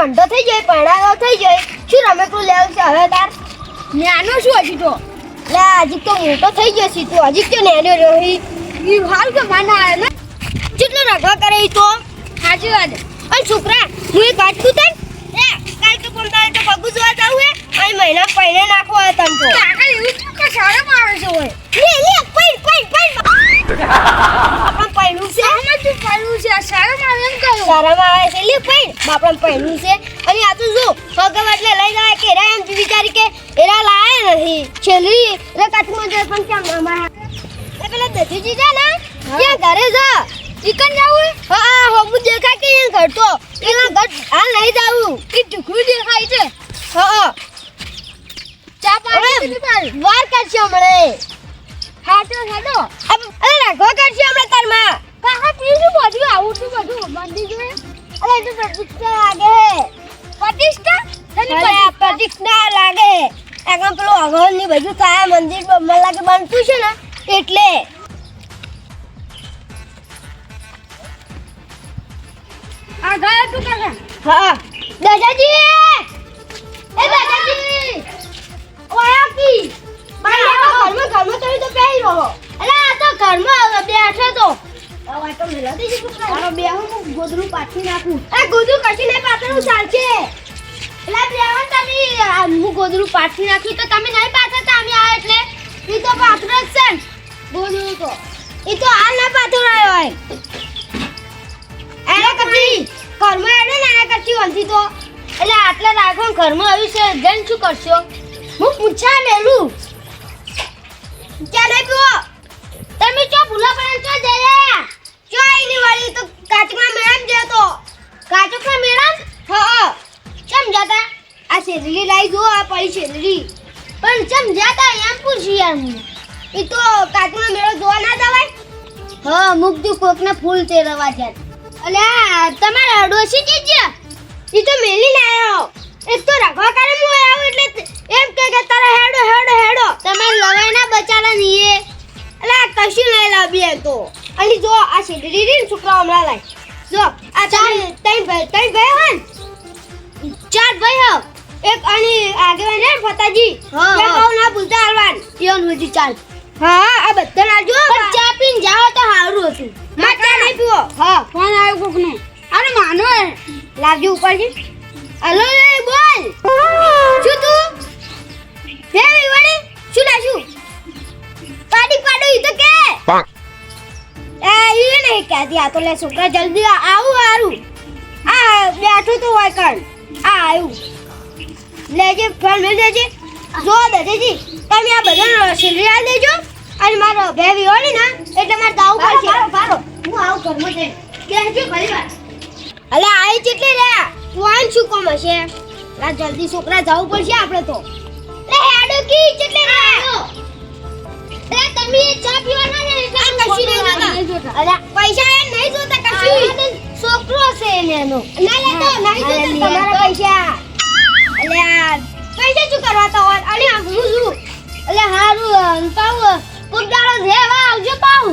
કંઠો થઈ જાય પરણાવો થઈ જાય શું રમેકડું લેવું છે હવે તાર? નાનો શું હજી તો. લે હજી તો મોટો થઈ ગયો છે તું. હજી તો નાનો રહ્યો? હી ઈ હાલ કે માના આવે ને? કેટલો રગા કરે ઈ તો? સાચી વાત. અરે છોકરા હું એક વાત કહું તને? લે કાલ તો કોમતા તો પગુ જોવા જાવ હે? અહીં મહિના પહેલે નાખો આ તમ તો. કાકા એવું શું કે સારા મારે છે હોય. લે લે પૈન આપણ પૈનું છે આમાં છે આ સારા મારે એમ કહ્યું આવે છે. લે પણ બાપણ પૈનું છે. અને આ તો જો ભગવ એટલે લઈ જાય કે રે એમ વિચારી કે એરા લાયા નથી. છેલ્લી રે કાચમાં જાય પણ કેમ અમારા એ પેલા દધીજી છે ને. ત્યાં ઘરે જા. ચિકન જાવું હા? હું દેખાય કે અહીંયા ઘર તો. એના ઘર હાલ નહીં જાવું કે ઢુકડું દેખાય છે. હા. ચા પાણી વાર કરશે હમણે. હાટો હાટો. અરે રાખવા કરશે હમણે તારમાં. કાકા પીધું બધું આવું તું બધું મંદી જોઈએ અરે તો પ્રતિષ્ઠા લાગે. પ્રતિષ્ઠા? અરે પ્રતિષ્ઠા? લાગે. એકમ પેલું અગવનની બધું થાય મંદિર મને લાગે બનતું છે ને એટલે. આ ગયા તું કાકા હા. દાદાજી! હવે મેલા દે છોકરા બે હું ગોદરું પાછી નાખું. એ ગોદરું કશી નહીં પાછળ ચાલશે. એટલે બેહો તમે હું ગોદરું પાછી નાખી તો તમે નહીં પાથરતા એટલે એ તો પાથરો જ છે ગોદરું તો. એ તો હાલ ના પાથરાયો હોય. એના કરતી ઘરમાં એના કરતી વંતી તો. એટલે આટલા રાખો ઘરમાં આવ્યું છે જન શું કરશો? હું પૂછા મેલું. ક્યારે પીવો તમે ચો ભૂલા પણ ચો જઈ ચો એની વાળી તો કાચમાં મેળામ ગયો તો કાચકના મેળામ હા ચમ જાતા? આ શેરડી લાવી જો આ પડી શેરડી. પણ ચમ જાતા એમ પૂછી યાર એ તો કાચમાં મેળો જોવા ના જવાય? હા મુકજુ કોકને ફૂલ તેરવા જાય અલે તમારા ડોસી જીજ્યા એ તો મેલી ના આવ્યો એક તો રખવા કરે હું આવ્યો એટલે એમ કે કે તારા હેડો હેડો હેડો. તમારે લવાય ના બચારા એ. અલે કશું નહીં લાવી તો. અને જો આ શેરડી રીન છોકરા હમણાં લાય. જો આ ચાર ત્રણ ભાઈ ત્રણ ભાઈ હન ચાર ભાઈ હો એક અને આગેવાન ને ફતાજી. હા. કહું ના ભૂલતા હાલવાન. ઈવન હોજી ચાલ. હા આ બધા ના જો પણ ચા પીન જાઓ તો સારું હતું. માં ચા નહીં પીવો. હા ફોન આવ્યો કોકનો. અરે માનો. લાવજો ઉપરથી. હલો એ બોલ. શું તું? હે વિવાણી શું લાશું નહીં કહેતી આ તો લે છોકરા જલ્દી આ- આવું હારું. આ બેઠું તો હોય કણ. આ આવ્યું લેજે ફોન મેળ દેજે જો દેજેજી તમે આ બધા શેરડી આલ દેજો અને મારો ભેવી હોય ને એટલે મારે દાવું પડશે. પાડો હું આવું જઈને. બેસજો ઘણી વાર અલે આઈ કેટલી રે? તું આમ શું કોમ હશે? આ જલ્દી છોકરા જવું પડશે આપણે તો. લે હેડો કી કેટલી રે? રે તમે ચા પીવાના ને એટલે કશું નહીં નહીં જોતા જોતા. પૈસા એ નહીં જોતા કશું છોકરો છે એનો ના લે તો નહીં અરે જોતા તમારા પૈસા. અલે આ પૈસા શું કરવા તો આ હું છું. અલે હારું પાઉ પુગડાળો રેવા આવજો પાઉ.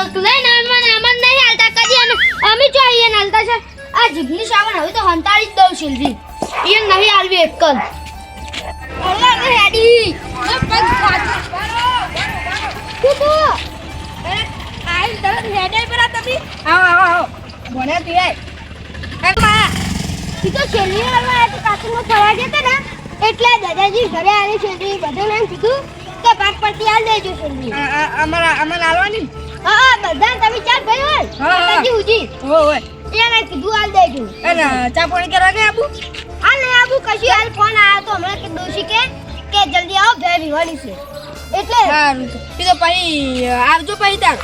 પરથી નામાં નામાં નહીં હાલતા. કદી અમે અમે જો અહીંયા હાલતા છે. આ જીભની સોગન હવે તો હંતાળી જ દઉં શેરડી એ નહીં આવી એક કલ. અલ્લા રે હેડી. પગ. તો શેરડી હાલવા તો કાકીમાં ફરવા જતા ને. એટલે દાદાજી ઘરે આવી છે બધું નામ કીધું કે ભાગ પરથી હાલ દેજો આ- અમારા અમાર આલવાની? હા હા બધા તમે ચાર ભાઈ હોય. હા, જી ઉજી. હો હોય એને કીધું હાલ દેજો. એને ચા પાણી કરવા ગયા આબુ? હાલ નહીં આવું કશું હાલ ફોન આયો તો હમણાં કે દોશી કે કે જલ્દી આવો બે વિવાળી છે. એટલે સારું એ તો પછી આવજો પછી તાર.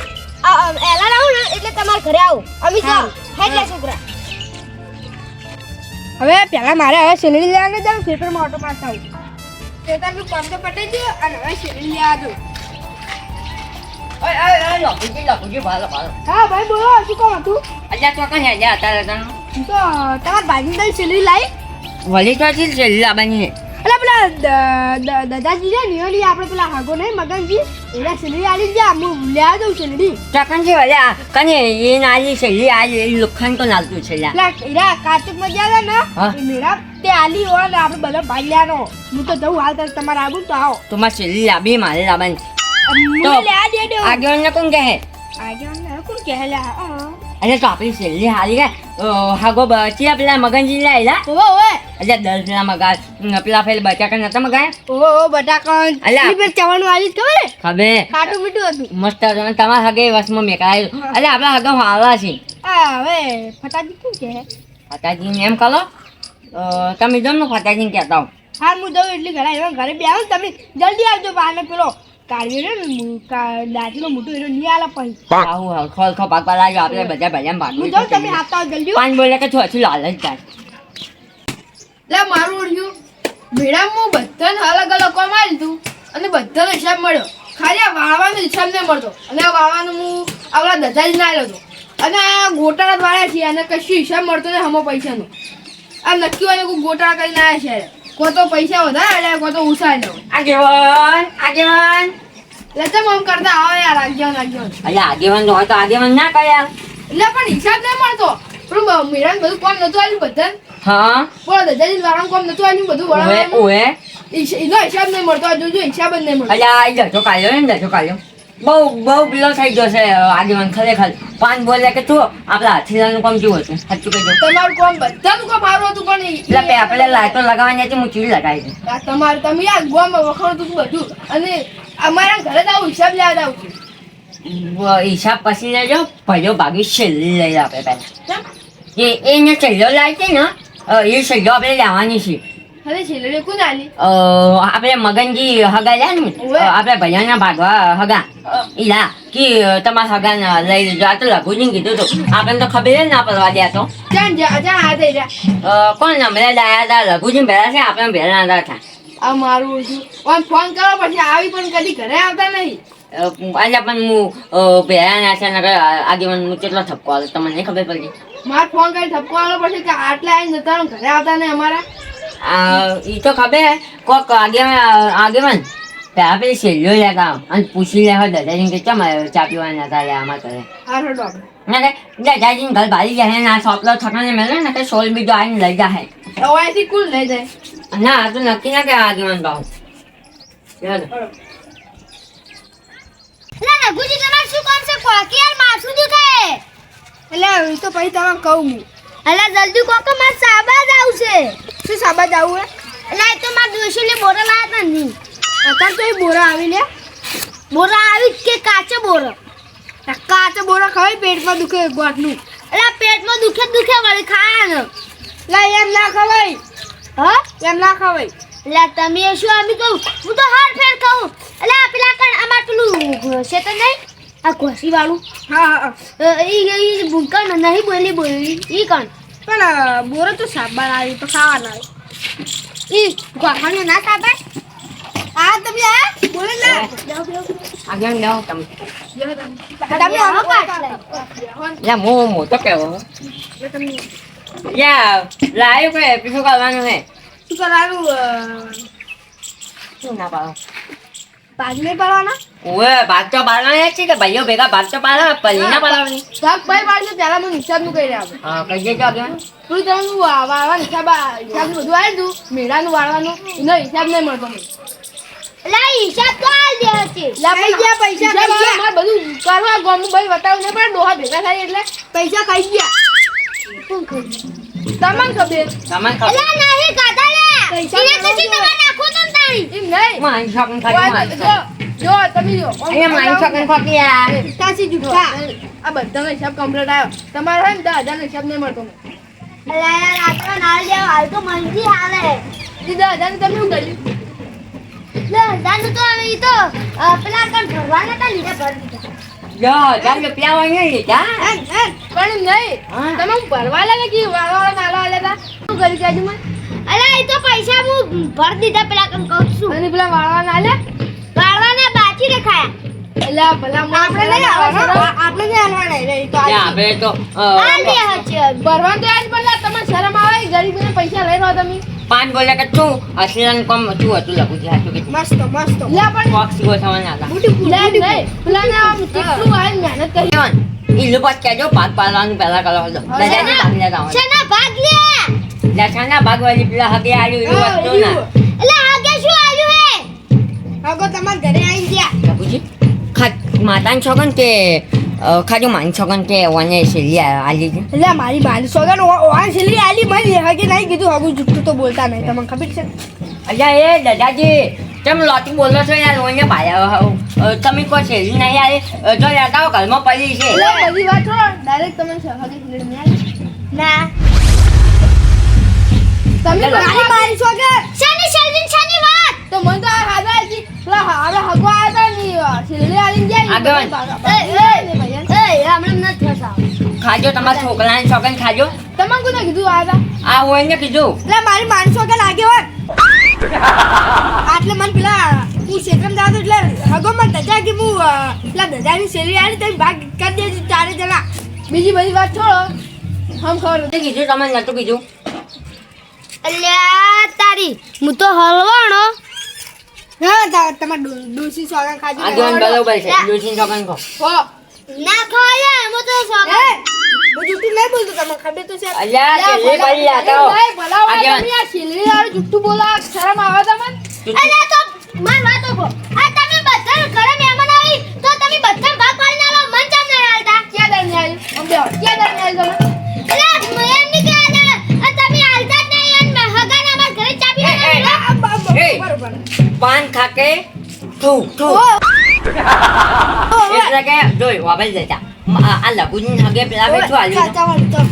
એલા આવું ને એટલે તમારા ઘરે આવો. અમે જાઓ. હા. હે ગયા છોકરા. હવે પહેલા મારે હવે સેલરી લેવાને જાવ થિયેટરમાં ઓટો પાસ આવું. થિયેટરનું કામ તો પટાઈ ગયું અને હવે સેલરી લેવા દઉં. ઓય ઓય ઓય લખુજી ભાલો ભાલો. હા ભાઈ બોલો શું કામ હતું? અલ્યા તો કઈ હેજા અત્યારે તને તો ભાઈની તારી લાવી વળી તો છે લાવવાની એટલે પેલા દ- દ- દાદાજી છે ને આપણે પેલા હાગો નહીં મગનજી? એના સેલરી આલી જા હું લેવા દઉં સેલરી ચકન છે વલ્યા કને એ નાલી છેલ્લી આ એ લોખંડ તો નાલતું છે પેલા એરા કાર્તિકમાં ગયા હતા હા. ને એ મેળા તે આલી હોય ને આપણે બધા ભાઈ લેવાનો હું તો જઉં હાલ તક તમારે આવું તો આવો. તમારે મારે છેલ્લી મારે લાવવાની. તો ને કોણ કહે? આગળ ને કોણ કહે લે? અરે તો આપણી છેલ્લી હાલી ગયા. હાગો બચી પેલા મગનજી લાયેલા ઓવે ઓવે. અલ્યા દસ પેલા મગા પેલા ફેલ બટાકા નતા મગાય? ઓહો ઓ બટાકણ અલા. પેલું ચવાનું આવી ખબર? ખબે. ખબર મીઠું હતું. મસ્ત હતું તમારા હગે વસમાં મેકાય અરે આપણા હગા હાલા છે. આ હવે ફટાજી શું કે? ફટાજી એમ કલો તમે જો ને ફટાજીને કહેતા હો. હા હું જઉં એટલી ઘરે ઘરે બે આવો તમે. જલ્દી આવજો બહાર પેલો. કાઢ્યો રે ને દાદીનો મોટો હીરો નહીં આલા પછી આવું લાગ્યો આપણે બધા ભજન હું જાઉં તમે હાથ આવો જલ્દી પાંચ બોલે કે છો લાલ જ જાય લે મારું ઓળખ્યું મેળામાં બધાને અલગ અલગ કોમ તું અને બધાનો હિસાબ મળ્યો. ખાલી આ વાળવાનો હિસાબ નહીં મળતો. અને આ વાળવાનું હું આવડા દધા જ ના આવ્યો અને આ ગોટાળા દ્વારા છે અને કશું હિસાબ મળતો નહીં હમો પૈસાનો. આ નક્કી હોય ને કોઈ ગોટાળા કરીને આવ્યા છે. કો તો પૈસા વધારે આલ્યા કો તો લો. આગેવાન આગેવાન. એટલે ચમ આમ કરતા આવો યાર આગેવાન આગેવાન. અલ્યા આગેવાન હોય તો આગેવાન ના કર્યા એટલે પણ હિસાબ નહીં મળતો. પણ બધું કોમ નતું આવ્યું બધાને? હા. બોલો દધાજી વાળાનું કોમ નતું આવ્યું બધું ઓએ એનો હિસાબ નહીં મળતો જોજો હિસાબ જ નહીં મળતો. અલ્યા આ જતો કાઢ્યો ને જતો કાઢ્યો બહુ બહુ પેલો થઈ ગયો છે આજીવન ખરેખર. પાંચ બોલે કે તું આપણા હાથીલાનું કામ કેવું હતું? સાચું કહેજો. તમારું કોમ બધાનું કોમ સારું હતું પણ એટલે પે- આપણે લાઈટો લગાવવાની હતી હું ચીડી લગાવી હતી તમારે તમે આ ગોમાં વખાણતું હતું બધું. અને અમારા ઘરે જ આવું હિસાબ લેવા આવું છું હિસાબ પછી લેજો ભાઈઓ ભાગી છેલ્લી લઈ આપણે પહેલાં. એ એને છેલ્લો લાવી છે ને એ છેલ્લો આપણે લેવાની છે. આપણે મગનજી હગા ને? આપણે ભૈયાના ભાગવા હગા. ઈલા કે તમારા હગા લઈ લેજો આ તો કીધું હતું આપણને તો ખબર ના પડવા દે તો. કોણ નંબરે લાયા હતા? લઘુજી ભેળા છે આપણે ભેળા હતા. આ મારું ફોન કરો પછી આવી પણ કદી ઘરે આવતા નહીં. આજે પણ હું ભેળા ના છે નકર આગેવાન હું કેટલો થપકો આવ્યો તમને નહીં ખબર પડી મારે ફોન કરી ઠપકો આવ્યો પછી કે આટલા આવીને જતા ઘરે આવતા નહીં અમારા. ઈ તો ખબર હે કોક આગેવાન આગેવાન પેલા છેલ્લો અને પૂછી લે હોય દાદાજીને કે ચમ ચા પીવાના હતા આમાં કરે હા રડો આપણે. ના કે ઘર ભારી જાય ને આ સોપલો થકાને મેલે ને કે સોલ બીજો આવીને લઈ જાય કુલ લઈ જાય. ના આ તો નક્કી ના કે આગેવાન ભાવ ના રઘુજી તમારે શું કામ છે કોકી યાર માથું દુખાય? એટલે તો પછી તમે કહું હું. અલા જલ્દી કોકો માર સાબા જ આવશે. શું સાબા આવું હે? એટલે એ તો માર દોશીને બોરા લાયા તા ની. અત્યારે તો એ બોરા આવી લે બોરા આવી કે કાચો બોરો? કાચો બોરો ખાવી પેટમાં દુખે ગોઠનું. એટલે પેટમાં દુખે દુખે વળી ખાન લે એમ ના ખવાય. હા? એમ ના ખવાય. એટલે તમે શું આમ કહું હું તો હાર ફેર કહું એટલે પેલા કણ અમાર પેલું છે તો નહીં? આ ઘોસી વાળું. હા હા ભૂલકા નહીં બોલી બોલી એ કણ? પણ બોરો તો સાબા આવી તો ખાવાના એ ઈ ગોઠાણો ના ખાબાય આ તમે આ બોલે ને તમે. તમે આવો મોટો કહેવો યા લાયો કે પીછું કરવાનું હે. શું કરવાનું શું ના પાડો. ભાગ નહીં પાડવાના? ઓએ ભાગ તો પાડવાના છે કે ભાઈઓ ભેગા ભાગ તો પાડવા પલી ના પાડવાની ભાઈ પાડજો પહેલા મને હિસાબનું કહી રહ્યા હા કઈ દેજો આગેવાન તું તને વાળવાનું હિસાબ હિસાબ બધું આવી દઉં મેળાનું વાળવાનું. એનો હિસાબ નહીં મળતો મને. હિસાબ તો દે છે ખાઈ પૈસા હિસાબ ખાઈ ગયા. મારે બધું કરવા ગોમું ભાઈ બતાવું નહીં પણ દોહા ભેગા થાય એટલે પૈસા ખાઈ ગયા. તમને ખબર તમને ખબર નહીં કાઢા લે. પૈસા પછી નાખો તો તારી એમ જો તમે જો. અહીંયા મારી છોકરી ખોટી યાર તાસી જો, જુઠ્ઠા આ બધાનો હિસાબ કમ્પ્લીટ આવ્યો. તમારે હે ને દસ હજારનો હિસાબ નહીં મળતો અલા યાર આટલો તો નાલ દેવ હાલ તો મંજી હાલે. દીદા દસ તમે શું કર્યું? લે હજારનું તો હવે ઈ તો પેલા કણ ભરવાના હતા લીધા ભર દીધા. જો ચાલ કે હોય ને લીધા. પણ હા. નહીં તમે ભરવા લાગે કે વાળવા નાલા વાળા હતા શું કર્યું કે મને? અલે ઈ તો પૈસા હું ભર દીધા પેલા કણ કહું છું. અને પેલા વાળવા નાલ્યા ભલા આપણે નહીં આપણે નહીં આવવાના રે તો આપણે તો આ લે અ, હচ্ছে ભરવાનું તો આજ પડે તમને શરમ આવે ગરીબોને પૈસા લઈ રહ્યો તમે. પાંચ બોલે કે તું અસલન કોમ તું હતું લખું છે સાચું કીધું. મસ્ત મસ્ત. લે પણ બોક્સ લે આમ કેટલું આ મહેનત કરી. કેવન ઈલું પાસ કેજો ભાગ પાડવાનું પહેલા કરો. હતો ભાગ લેતા ભાગ લે? ભાગ વાળી પેલા હગે આવ્યું એવી વસ્તુ ના. એટલે આગે શું આવ્યું તમાર ઘરે આવી ગયા. લખુજી ખા માતાની છોકન કે ખાજો માન છોકન કે ઓને સિલી આલી છે? એટલે મારી મારી છોકન વાન સિલી આલી મળી હગે નહીં કીધું હગું જુઠ્ઠું તો બોલતા નહીં. તમને ખબર છે? અલ્યા એ દાદાજી તમે લોટી બોલો છો યાર? ઓને ભાયા તમે કોઈ શેલી નહીં યાર જો લેતા હો ઘરમાં પડી છે. એટલે બધી વાત છો ડાયરેક્ટ તમને સહાજી પ્લેટ ના. તમે મારી મારી સોગન શાની શાની શાની વાત. તો મને તો આ હારા હગવા આવ્યા ને છેલ્લે ગયા આગળ. એ હમણાં નથી ફસાવ ખાજો તમારા છોકરાને છોકન ખાજો. તમને કોને કીધું આ હોય ને કીધું. એટલે મારી માણસો કે લાગે હોય આટલે મને પેલા હું ક્ષેત્રમાં જાતો એટલે હગો મને દજા કે હું પેલા દજાની શેરી આલી તમે ભાગ કરી દેજો ચારે જણા બીજી બધી વાત છોડો હમ ખબર તે કીધું, તમને નતું કીધું. અલ્યા તારી, હું તો હલવાણો. હા તા- તમારે ડો- ડોશી સોગન ખાજો આગેવાન બરોબર છે. ડોશીની છોકન ખો. હો. ના ખાય એમાં તો એ, હું જુઠ્ઠું નહીં બોલતો તમને ખબર તો છે. અલ્યા છેલ્લી. તમે આ વાળું જુઠ્ઠું બોલો શરમ આવે તમને? અલ્યા તો માર વાતો કો પાન ખાકે ઠુક ઠુક એટલે કે જોઈ વાપરી જતા. આ આ લઘુજી હગે પેલા ભાઈ શું હતું?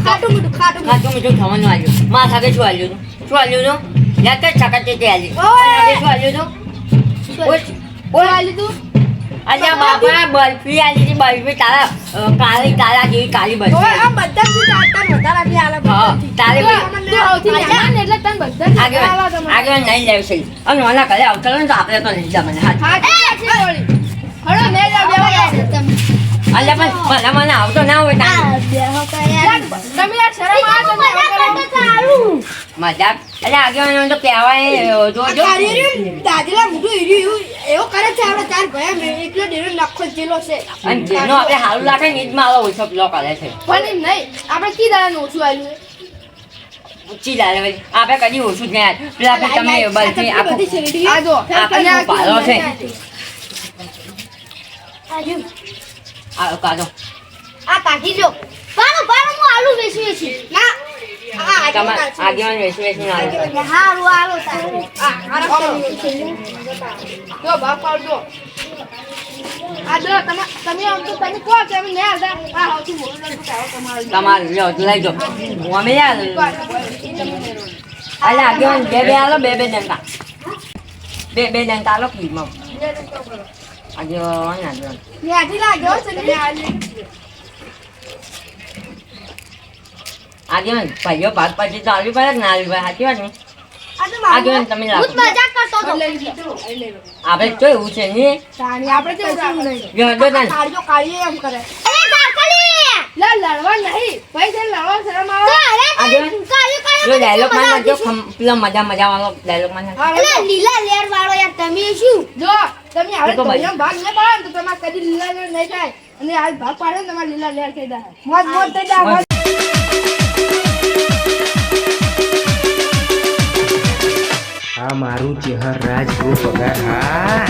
ખાટું મીઠું ખાટું મીઠું. થવાનું આલ્યું માં સાથે શું આલ્યું હતું? શું આલ્યું હતું? યાદ કર ચકતે તે આલી શું આલ્યું હતું? શું કોણ ઓય. અલ્યા બાપા બરફી આલી હતી બરફી તારા કાળી તારા જેવી કાળી બરફી બરફી આ બધાથી તાતા વધારા બી આલે હા તારે તું ભાઈ તું સૌથી મહેમાન ને એટલે તન બધા આગળ આવા આગળ નહીં લેવ છે અને ઓના ઘરે આવતો ને તો આપણે તો નહીં જમને હાથ હા. હળો, ને તમે. અલ્યા પણ ભલા મને આવતો ના હોય તારે. બેહો તમે યાર શરમ મજાક. તો આગળ કહેવાય જોજો. ને, દાદીલા મોઢું હીર્યું. એવું- કરે છે આપણે ચાર ભાઈ મેં એકલો ડેરો નખો જેલો છે. અને જેનો આપણે સારું લાગે ને ઈજમાં આવો મારો બ્લોક કરે છે. પણ એમ નહીં આપણે કી દાડાનું ઓછું આવ્યું ઊંચી લાગે ભાઈ આપણે કદી ઓછું જ નહીં પેલા આપણે તમે આ બધી આખું. આ જો આપણે અને આ પાલો છે. આજુ આ કાઢો આ કાઢી લો પાડો પાડો હું આલુ વેચી છીએ ના આગેવાન વેચી વેચીને આવે એટલે હારું આલો તારે. આ, આ રસ્તો છે. જો બાપ પાડજો આ જો તમે તમે આમ તો તમે કહો કે અમે નહીં આવતા આ સૌથી મોટું લડકું કાઢો તમારું. તમારે લ્યો લઈ જાઓ અમે યાર એટલે આગેવાન બે બે આલો બે બે દંતા. બે બે દંતા આલો ખીરમાં. આગેવાન આગેવાન. લાગ્યો છે ને આગેવાન ભાઈઓ ભાગ પછી તો આવી પડે ને આવી પડે? સાચી વાત ને? આ તો મારું આગેવાન તમે લાગો મજાક કરતો હતો. લઈ લીધો લઈ લેવો આપણે તો એવું છે ને? આપણે તો એવું નહીં જો જો તને કાળીઓ કાળીઓ એમ કરે. અરે કાકલી લે લડવા નહીં. ભાઈ તને લડવા શરમ આવે. આગેવાન. કાળિયો કાળિયો ડાયલોગમાં મજા પેલો મજા મજા વાળો ડાયલોગમાં. લીલા લેર વાળો યાર તમે શું? જો તમે હવે તો ભાગ નહીં પાડો તો તમારે કદી લીલા લેર નહીં થાય. અને આ ભાગ પાડે તમારે લીલા લેર થઈ જાય. મોજ મોજ થઈ જાય આ મારું ચહેર રાજ પગાર હા.